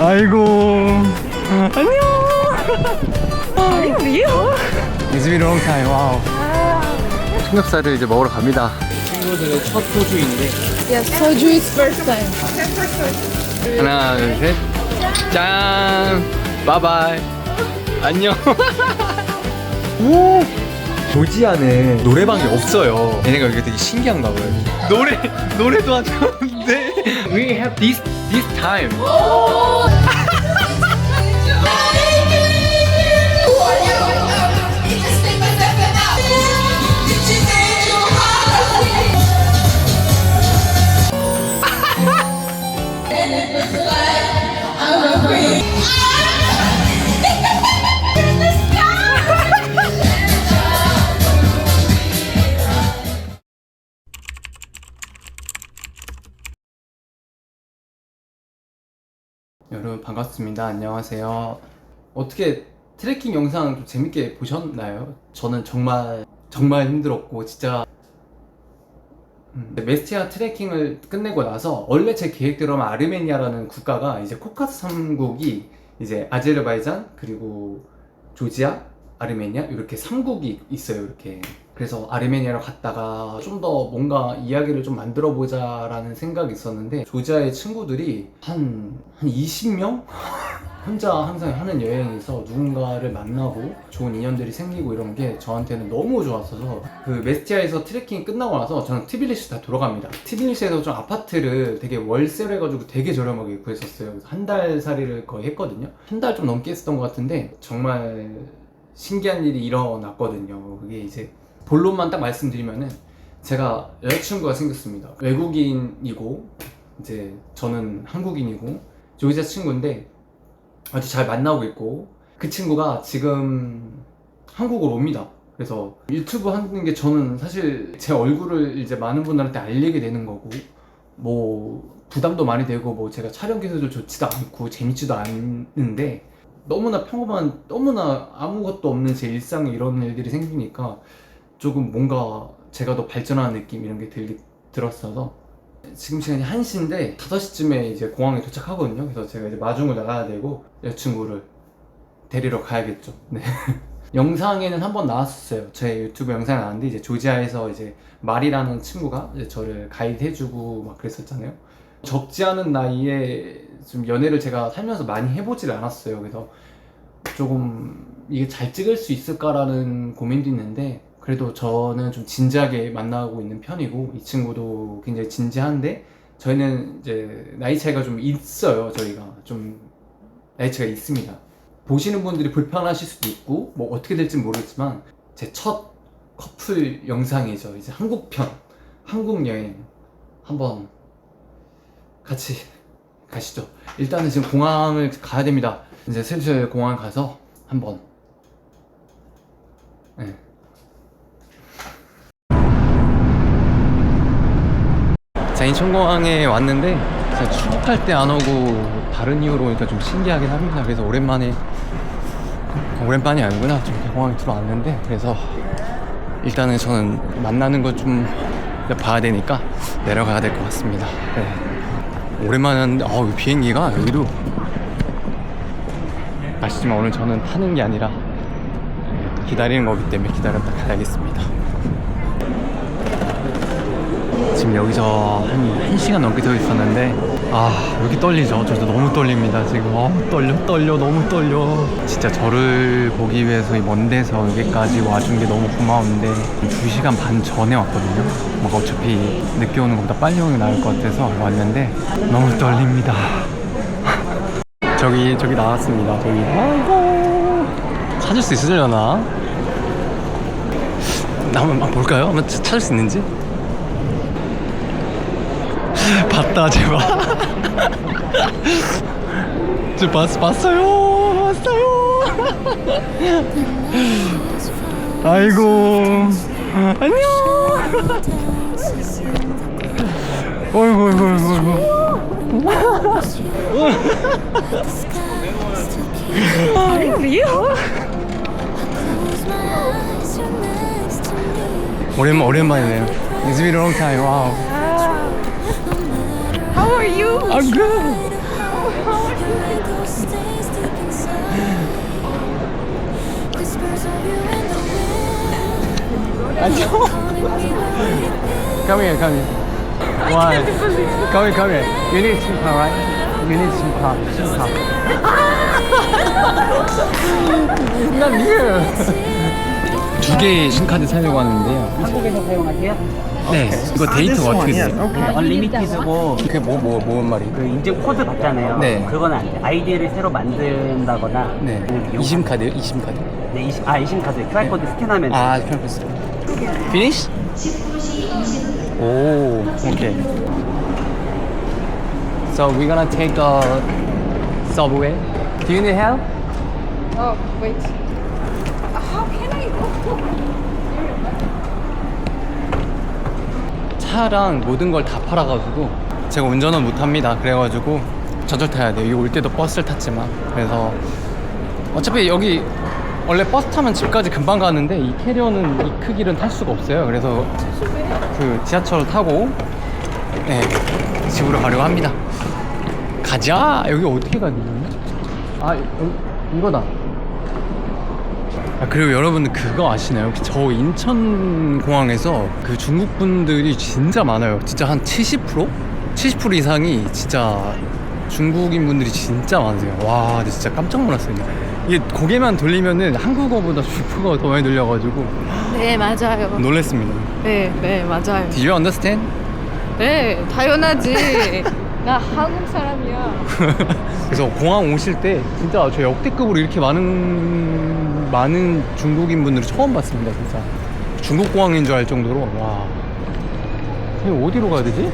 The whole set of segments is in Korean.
아이고. 안녕? It's been a long time. 와우 삼겹살을 이제 먹으러 갑니다. 친구들의 첫 호주인데. Yes, soju is first time. 하나 둘 셋 짠. 바이바이. 안녕. 오! 조지아는 노래방이 없어요. 얘네가 여기 되게 신기한가 봐요. 노래 노래도 하지 We have this this time. Oh. 여러분 반갑습니다. 안녕하세요. 어떻게 트레킹 영상 좀 재밌게 보셨나요? 저는 정말 정말 힘들었고 진짜 음, 메스티아 트레킹을 끝내고 나서 원래 제 계획대로면 아르메니아라는 국가가 이제 코카스 3국이 이제 아제르바이잔 그리고 조지아 아르메니아 이렇게 3국이 있어요 이렇게 그래서 아르메니아로 갔다가 좀 더 뭔가 이야기를 좀 만들어 보자 라는 생각이 있었는데 조지아의 친구들이 한, 한 20명? 혼자 항상 하는 여행에서 누군가를 만나고 좋은 인연들이 생기고 이런 게 저한테는 너무 좋았어서 그 메스티아에서 트레킹이 끝나고 나서 저는 티빌리시 다 돌아갑니다. 티빌리시에서 좀 아파트를 되게 월세로 해가지고 되게 저렴하게 구했었어요. 한 달 살이를 거의 했거든요. 한 달 좀 넘게 했었던 것 같은데 정말 신기한 일이 일어났거든요. 그게 이제 본론만 딱 말씀드리면은 제가 여자친구가 생겼습니다. 외국인이고 이제 저는 한국인이고 조이자 친구인데 아주 잘 만나고 있고 그 친구가 지금 한국으로 옵니다. 그래서 유튜브 하는 게 저는 사실 제 얼굴을 이제 많은 분들한테 알리게 되는 거고 뭐 부담도 많이 되고 뭐 제가 촬영 기술도 좋지도 않고 재밌지도 않은데 너무나 평범한 너무나 아무것도 없는 제 일상에 이런 일들이 생기니까 조금 뭔가 제가 더 발전하는 느낌 이런 게 들, 들었어서 지금 시간이 1시인데 5시쯤에 이제 공항에 도착하거든요. 그래서 제가 이제 마중을 나가야 되고 여자친구를 데리러 가야겠죠. 네. 영상에는 한번 나왔었어요. 제 유튜브 영상에 나왔는데 이제 조지아에서 이제 말이라는 친구가 이제 저를 가이드 해주고 막 그랬었잖아요. 적지 않은 나이에 좀 연애를 제가 살면서 많이 해보질 않았어요. 그래서 조금 이게 잘 찍을 수 있을까라는 고민도 있는데 그래도 저는 좀 진지하게 만나고 있는 편이고 이 친구도 굉장히 진지한데 저희는 이제 나이 차이가 좀 있어요. 저희가 좀 나이 차이가 있습니다. 보시는 분들이 불편하실 수도 있고 뭐 어떻게 될지 모르겠지만 제 첫 커플 영상이죠. 이제 한국 편, 한국 여행 한번 같이 가시죠. 일단은 지금 공항을 가야 됩니다. 이제 슬슬 공항 가서 한번 네. 자 인천공항에 왔는데 제가 출국할 때 안 오고 다른 이유로 오니까 좀 신기하긴 합니다. 그래서 오랜만에 오랜만이 아니구나 좀 공항에 들어왔는데 그래서 일단은 저는 만나는 거 좀 봐야 되니까 내려가야 될 것 같습니다. 네. 오랜만에 왔는데 어, 이 비행기가 여기도 아시지만 오늘 저는 타는 게 아니라 기다리는 거기 때문에 기다렸다 가야겠습니다. 지금 여기서 한 1시간 넘게 서 있었는데 아 여기 떨리죠? 저도 너무 떨립니다 지금. 어 떨려 떨려 너무 떨려. 진짜 저를 보기 위해서 이 먼 데서 여기까지 와준 게 너무 고마운데 2시간 반 전에 왔거든요. 막 어차피 늦게 오는 것보다 빨리 오는 게 나을 것 같아서 왔는데 너무 떨립니다. 저기 저기 나왔습니다 저기. 아이고. 찾을 수 있으려나? 나 한번 막 볼까요? 한번 차- 찾을 수 있는지? 봤다 제발 저 봤, 봤어요? 봤어요? 아이고. 안녕. 어이구 어이구 어이구 어이구? 오랜만 오랜만이네요. It's been a long time. Wow How are you? I'm good. I don't. come here, come here. Why? Come here, come here. You need to card, right? You need to card. SIM not here. 두 개의 심카드 사려고 하는데요. 한국에서 사용하세요? 네. 이거 데이터가 어떻게 돼요? 언리미티드고 그게 뭐, 뭐, 뭔 말이에요? 그 인증 코드 받잖아요. 네. 그건 안 돼. 아이디를 새로 만든다거나 네. 이용- 이심 카드요? 이심 카드? 네, 이심 아 이심 카드 QR 코드 스캔하면 아, perfect. Finish? 오, okay. So we're gonna take a subway. Do you need help? Oh, wait. How can I go? 차랑 모든 걸 다 팔아가지고 제가 운전은 못합니다. 그래가지고 전철 타야 돼요. 여기 올 때도 버스를 탔지만 그래서 어차피 여기 원래 버스 타면 집까지 금방 가는데 이 캐리어는 이 크기는 탈 수가 없어요. 그래서 그 지하철을 타고 네 집으로 가려고 합니다. 가자. 여기 어떻게 가니? 아 여기, 이거다. 아, 그리고 여러분들 그거 아시나요? 혹시 저 인천공항에서 그 중국 분들이 진짜 많아요. 진짜 한 70%? 70% 이상이 진짜 중국인 분들이 진짜 많으세요. 와, 진짜 깜짝 놀랐어요. 이게 고개만 돌리면은 한국어보다 중국어가 더 많이 들려가지고 네, 맞아요. 놀랬습니다. 네, 네, 맞아요. Did you understand? 네, 당연하지. 나 한국 사람이야. 그래서 공항 오실 때 진짜 저 역대급으로 이렇게 많은 많은 중국인 분들을 처음 봤습니다 진짜 중국 공항인 줄 알 정도로 와 이거 어디로 가야 되지?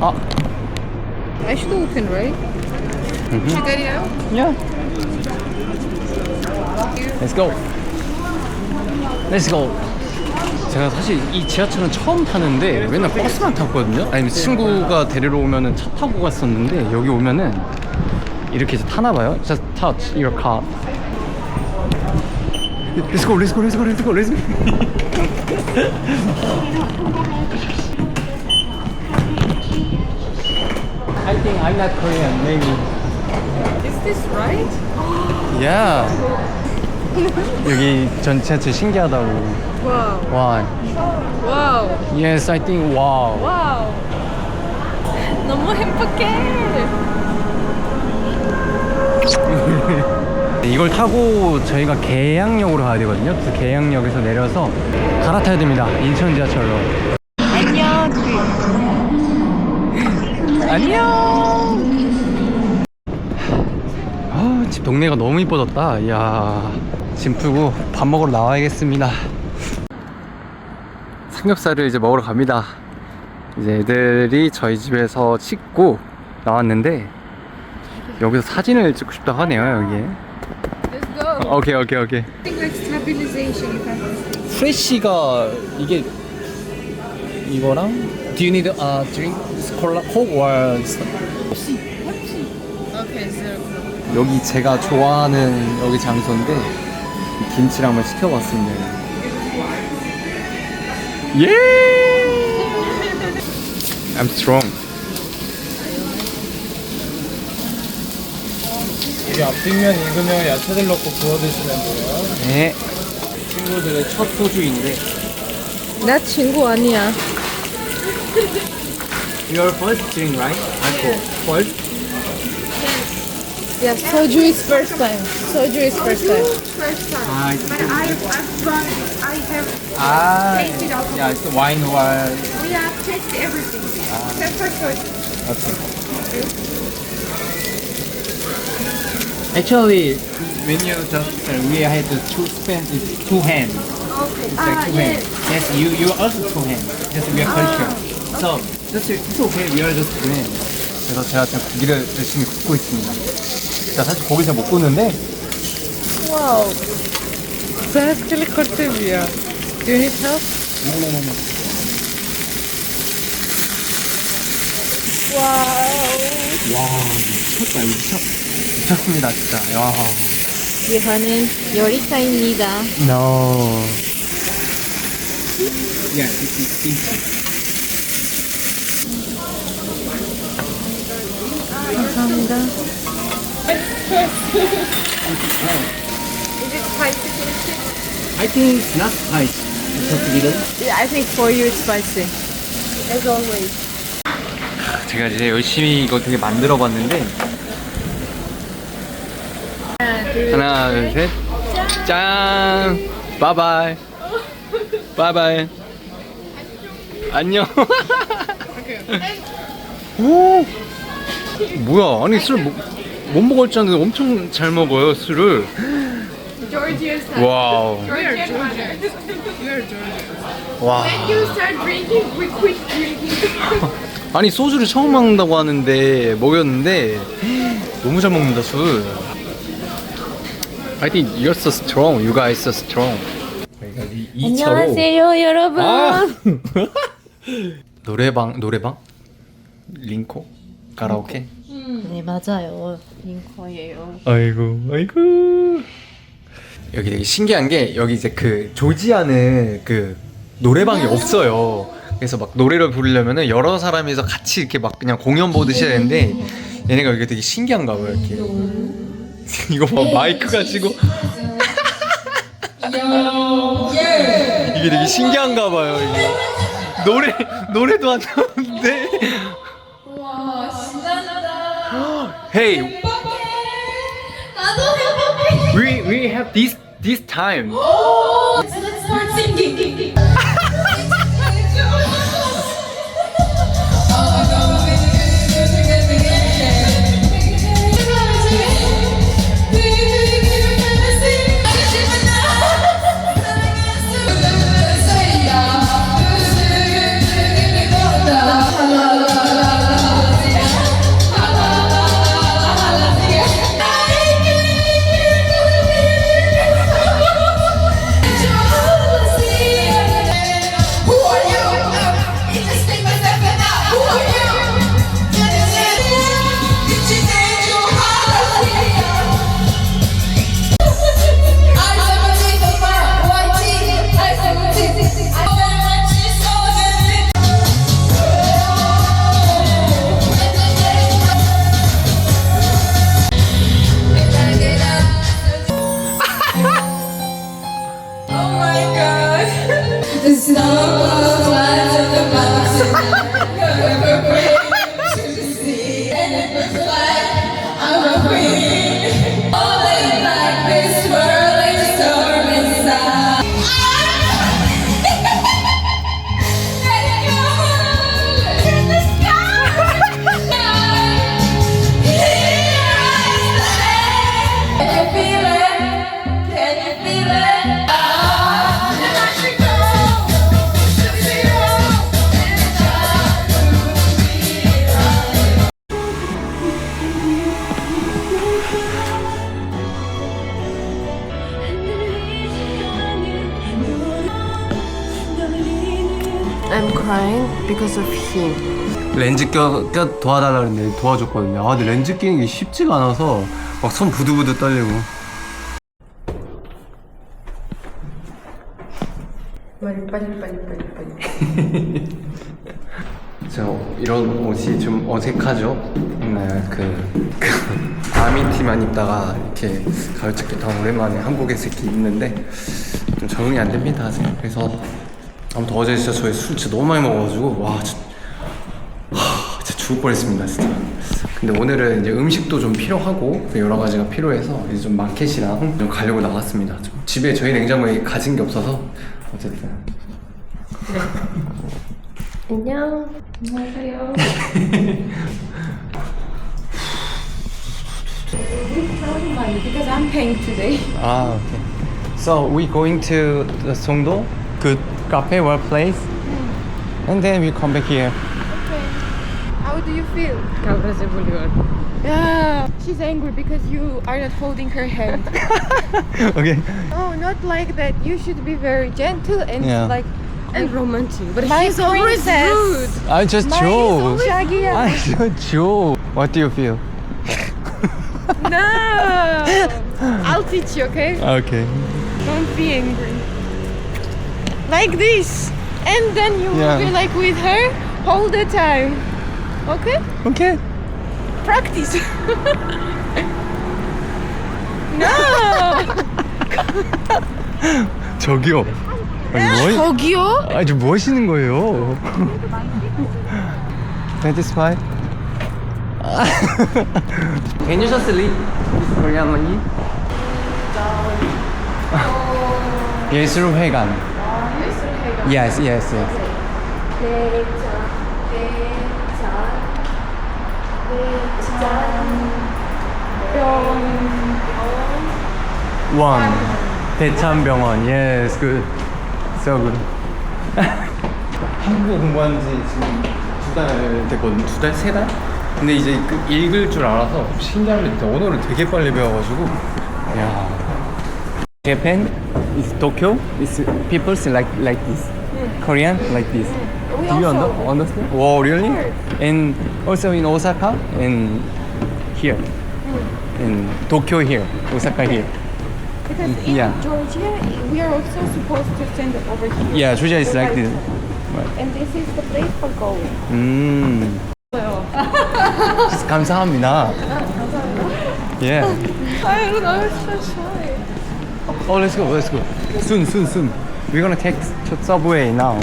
아 I should open, right? 음흠. Should I out? Yeah. Let's go. Let's go. 제가 사실 이 지하철은 처음 타는데 맨날 버스만 탔거든요. 아니면 친구가 데리러 오면은 차 타고 갔었는데 여기 오면은 이렇게 타나 봐요. Just touch your car. Let's go, let's go, let's go, let's go, let's go. I think I'm not Korean, maybe. Is this right? 야 여기 전 지하철 신기하다고 Wow. 와 Wow. yes I think wow Wow. 너무 행복해. 이걸 타고 저희가 계양역으로 가야 되거든요. 그래서 계양역에서 내려서 갈아타야 됩니다 인천 지하철로. 안녕. 안녕. 아, 집 동네가 너무 이뻐졌다. 이야 짐 풀고 밥 먹으러 나와야겠습니다. 삼겹살을 이제 먹으러 갑니다. 이제 애들이 저희 집에서 찍고 나왔는데 여기서 사진을 찍고 싶다고 하네요 여기에. 오케이 오케이 오케이 프레쉬가 이게 이거랑 Do you need a drink? 콜라? 콕 or Okay, so 여기 제가 좋아하는 여기 장소인데 이 김치를 한번 시켜봤습니다. 예! I'm strong. 여기 앞뒷면 익으면 야채들 넣고 구워 드시면 돼요. 네. 친구들의 첫 소주인데. 나 친구 아니야. Your first drink, right? Alcohol. First? Yeah, soju is first time. Soju is first time. first time. 아, But I've, I've done. I have, 아, Tasted alcohol. yeah, it's wine or we have tasted everything. Except for soju. Okay. Actually, when you just uh, we had the two span is two hands. Okay. It's like Ah, two yes. hands. Yes, you you also two hands. Just we are culture. So just it's okay. We are just two hands. 그래서 제가 지금 고기를 열심히 굽고 있습니다. 자 사실 고기 잘 못 굽는데 Wow. That's really cortevia. Do you need help? Wow. 와 미쳤다 이거 미쳤 미쳤습니다 진짜. 와. 이하는 요리사입니다. No. Yeah, this is kimchi. 감사합니다. Is it spicy kimchi? I think it's not spicy. 저기는 Yeah, I think for you it's spicy. As always. 제가 이제 열심히 이거 되게 만들어 봤는데 하나 둘 셋 짠 바이바이 바이바이 안녕 오 뭐야 아니 술 못 먹을 줄 알았는데 엄청 잘 먹어요 술을 와우. 와. 아니 소주를 처음 먹는다고 하는데 먹였는데 너무 잘 먹는다 술. I think you're so strong. You guys so strong. 안녕하세요, 여러분. 아! 노래방 노래방 링코 가라오케. 네, 맞아요. 링커예요. 아이고 아이고. 여기 되게 신기한 게 여기 이제 그 조지아는 그 노래방이 없어요. 그래서 막 노래를 부르려면은 여러 사람이서 같이 이렇게 막 그냥 공연 보듯이 해야 되는데 얘네가 이게 되게 신기한가 봐요 이렇게. 이거 봐 마이크 가 지고. 이게 되게 신기한가 봐요 이게. 노래 노래도 안 나오는데. 와 신난다. Hey. We we have this this time because of him. 렌즈 껴, 껴 도와달라 그랬는데 도와줬거든요 아 근데 렌즈 끼는 게 쉽지가 않아서 막 손 부들부들 떨리고 빨리 빨리 빨리 빨리 빨리. 저 이런 옷이 좀 어색하죠? 맨날 그, 그 아미티만 입다가 이렇게 가을 자켓 오랜만에 한국에서 이렇게 입는데 좀 적응이 안 됩니다 그래서 아무튼 어제 진짜 저희 술 진짜 너무 많이 먹어가지고 와 진짜, 하, 진짜 죽을 뻔했습니다 진짜 근데 오늘은 이제 음식도 좀 필요하고 그 여러 가지가 필요해서 이제 좀 마켓이랑 좀 가려고 나갔습니다 좀 집에 저희 냉장고에 가진 게 없어서 어쨌든 안녕. Because I'm paying today. Ah, okay. So we going to the Songdo, good cafe workplace. place, hmm. and then we come back here. How do you feel? Kavga buluyor. Yeah. She's angry because you are not holding her hand. okay. oh, not like that. You should be very gentle and Yeah. like And romantic. But My he's always princess. rude. I just My joke. Shaggy. I just joke. What do you feel? No. I'll teach you, okay? Okay. Don't be angry Like this. And then you Yeah. will be like with her all the time. Okay? Okay. Practice. no. 저기요. 아니 뭐? 저기요? 아니 뭐 하시는 거예요? Satisfied? Can you just read this Korean money? 예술회관. Yes, yes, yes. 원 대참병원. Yes good. So good. 한국어 공부한 지 지금 두 달 됐거든 두 달? 세 달? 근데 이제 그 읽을 줄 알아서 신기한 게 진짜 언어를 되게 빨리 배워가지고. 야 Japan is Tokyo is people like like this Korean like this Do you under, understand? Wow really? And also in Osaka and here in Tokyo here Osaka here Because in Yeah. Georgia, we are also supposed to send it over here. Yeah, Georgia is like this. And this is the place for going. 음. 진짜 감사합니다. Yeah. I don't know, it's so shy. Oh, let's go, let's go. Soon, soon, soon. We're gonna take s- subway now.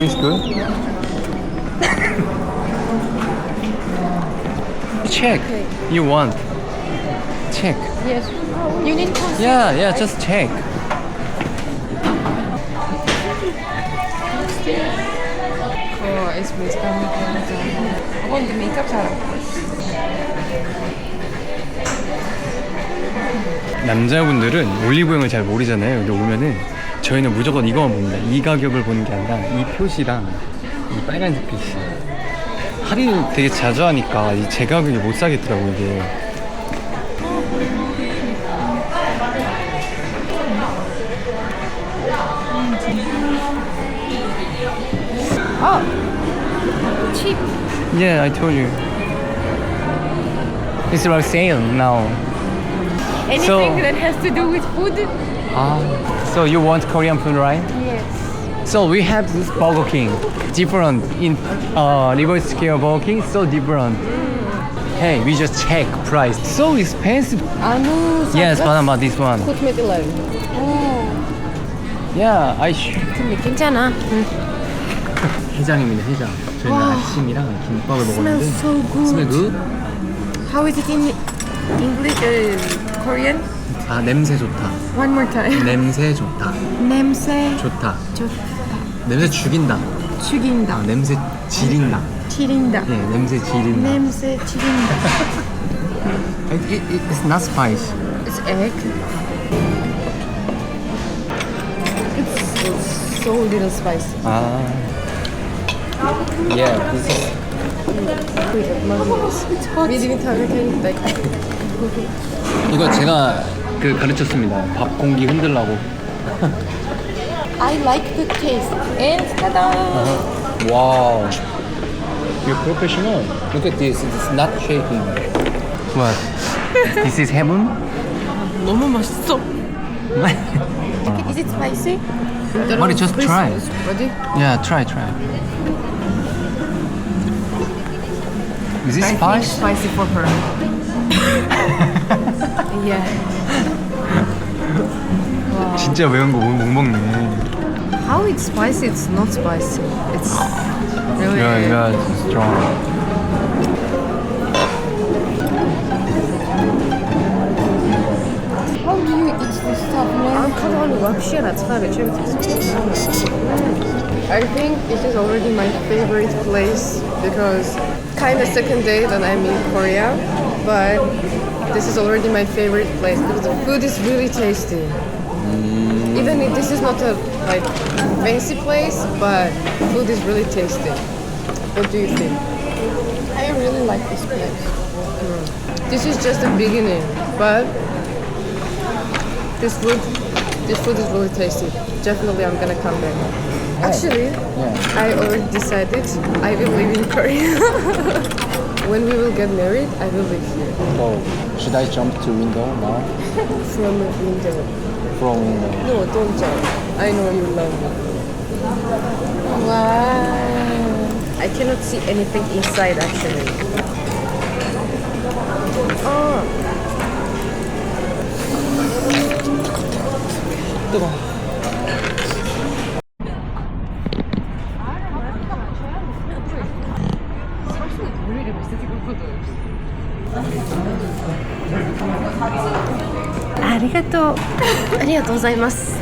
It's good. check. You want? Check. Yes. You need to Yeah, yeah, just check. 어, 에스프레소 카메라. 어, 근데 메이크업 잘하고. 남자분들은 올리브영을 잘 모르잖아요. 근데 오면은 저희는 무조건 이거만 봅니다. 이 가격을 보는 게 아니라 이 표시랑 이 빨간색 표시. 할인을 되게 자주 하니까 이제 가격에 못 사겠더라고 이게. cheap. Yeah, I told you. It's like sale now. Anything So- that has to do with food. Ah, so you want Korean food, right? Yes. So we have this Burger King, different in uh, River Square Burger King, so different. Hey, we just check price. So expensive. 아, no. Yes, Panama, this one. 코트메트 라인. Yeah, I. Sh- 근데 괜찮아. 해장입니다, 해장. 저희는 아침이랑 김밥을 먹었는데. Smells so good. Smell good? How is it in English? Uh, Korean? 아 냄새 좋다. One more time. 냄새 좋다. 냄새 좋다. 좋다. 냄새 죽인다. 죽인다. 아, 냄새 지린다. 지린다. 예, 냄새 지린다. 냄새 지린다. It, it, it's not spicy. It's egg. It's so little spicy. 아. Yeah, this is 이거 제가 그 가르쳤습니다. 밥 공기 흔들라고. I like the taste. And ta-da! 와우. You're professional. Look at this. It's not shaking. What? This is heaven? 너무 맛있어. Is it spicy? But just try. Ready? Yeah, try, try. Is this spice? spicy for her. yeah. 진짜 매운 거 못 먹네. How it's spicy? It's not spicy. It's really. Yeah, yeah, it's strong. How do you eat this stuff, man? 아까는 вообще 나차를 I think this is already my favorite place because kind of second day that I'm in Korea, but this is already my favorite place because the food is really tasty. Mm. Even if this is not a like fancy place, but food is really tasty. What do you think? I really like this place. Mm. This is just the beginning, but this food, this food is really tasty. Definitely, I'm gonna come back. Actually, I already decided I will live in Korea. when we will get married, I will live here Oh, should I jump to window now? from window. From window. No, don't jump. I know you love me. Wow. I cannot see anything inside actually. Oh. Arigato. Arigatou gozaimasu.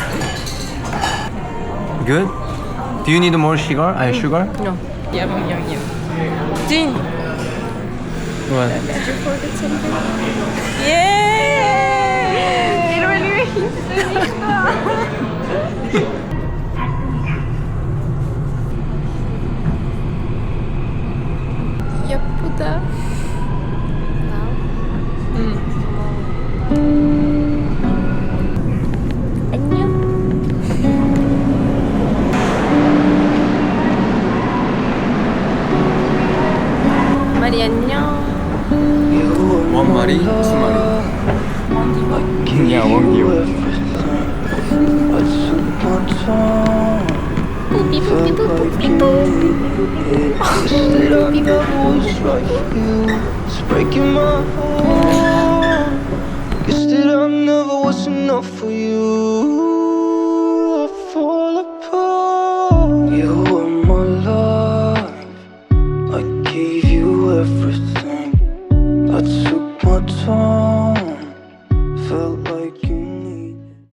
Good? Do you need more sugar? I sugar? No. Yeah, yeah, yeah. Jin, What? did you forget something? Yeah! 이러면 예쁘다. 안녕. 마리 안녕. 원 마리, 두 마리. 그냥 원기요. 뽀삐 뽀삐 뽀 Guess that I never was enough for you.